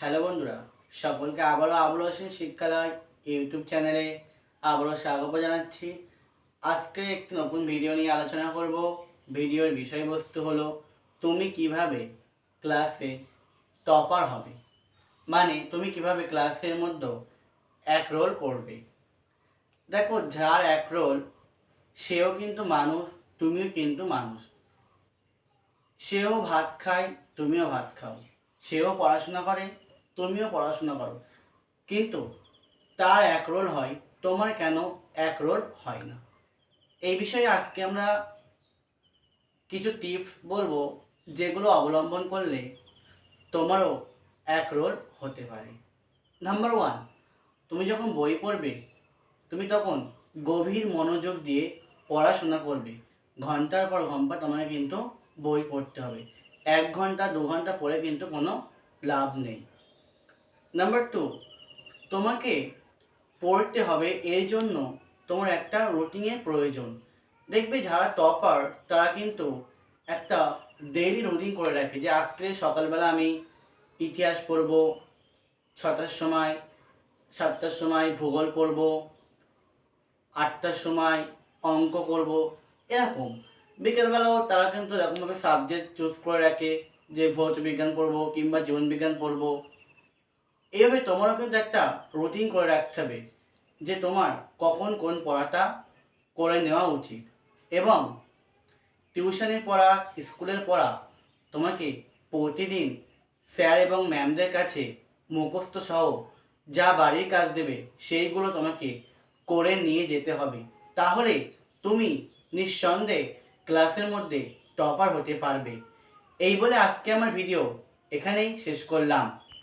Hello বন্ধুরা, সকলকে আবারও হোসেন শিক্ষালয় ইউটিউব চ্যানেলে আবারও স্বাগত জানাচ্ছি। আজকে একটি নতুন ভিডিও নিয়ে আলোচনা করব। ভিডিওর বিষয়বস্তু হলো, তুমি কীভাবে ক্লাসে টপার হবে? মানে তুমি কীভাবে ক্লাসের মধ্যে এক রোল করবে? দেখো, যার এক রোল, সেও কিন্তু মানুষ, তুমিও কিন্তু মানুষ। সেও ভাত খায়, তুমিও ভাত খাও। সেও পড়াশোনা করে তুমিও পড়াশোনা করো। কিন্তু তার এক রোল হয়, তোমার কেন এক রোল হয় না? এই বিষয়ে আজকে আমরা কিছু টিপস বলব, যেগুলো অবলম্বন করলে তোমারও এক রোল হতে পারে। নাম্বার ওয়ান, তুমি যখন বই পড়বে, তুমি তখন গভীর মনোযোগ দিয়ে পড়াশোনা করবে। ঘণ্টার পর ঘণ্টা তোমাকে কিন্তু বই পড়তে হবে। এক ঘণ্টা, দু ঘণ্টা পড়ে কিন্তু কোনো লাভ নেই। নাম্বার টু তোমাকে পড়তে হবে এর জন্য তোমার একটা রুটিনের প্রয়োজন। দেখবে যারা টপার, তারা কিন্তু একটা ডেইলি রুটিন করে রাখে যে আজকে সকালবেলা আমি ইতিহাস পড়ব, ছটার সময়, সাতটার সময় ভূগোল পড়ব, আটটার সময় অঙ্ক করব, এরকম। বিকেলবেলাও তারা কিন্তু এরকমভাবে সাবজেক্ট চুজ করে রাখে যে ভৌত বিজ্ঞান পড়ব কিংবা জীবন বিজ্ঞান পড়ব। এইভাবে তোমারও কিন্তু একটা রুটিন করে রাখতে হবে যে তোমার কখন কোন পড়াটা করে নেওয়া উচিত। এবং টিউশনের পড়া স্কুলের পড়া তোমাকে প্রতিদিন স্যার এবং ম্যামদের কাছে মুখস্থ সহ যা বাড়ির কাজ দেবে সেইগুলো তোমাকে করে নিয়ে যেতে হবে। তাহলে তুমি নিঃসন্দেহে ক্লাসের মধ্যে টপার হতে পারবে। এই বলে আজকে আমার ভিডিও এখানেই শেষ করলাম।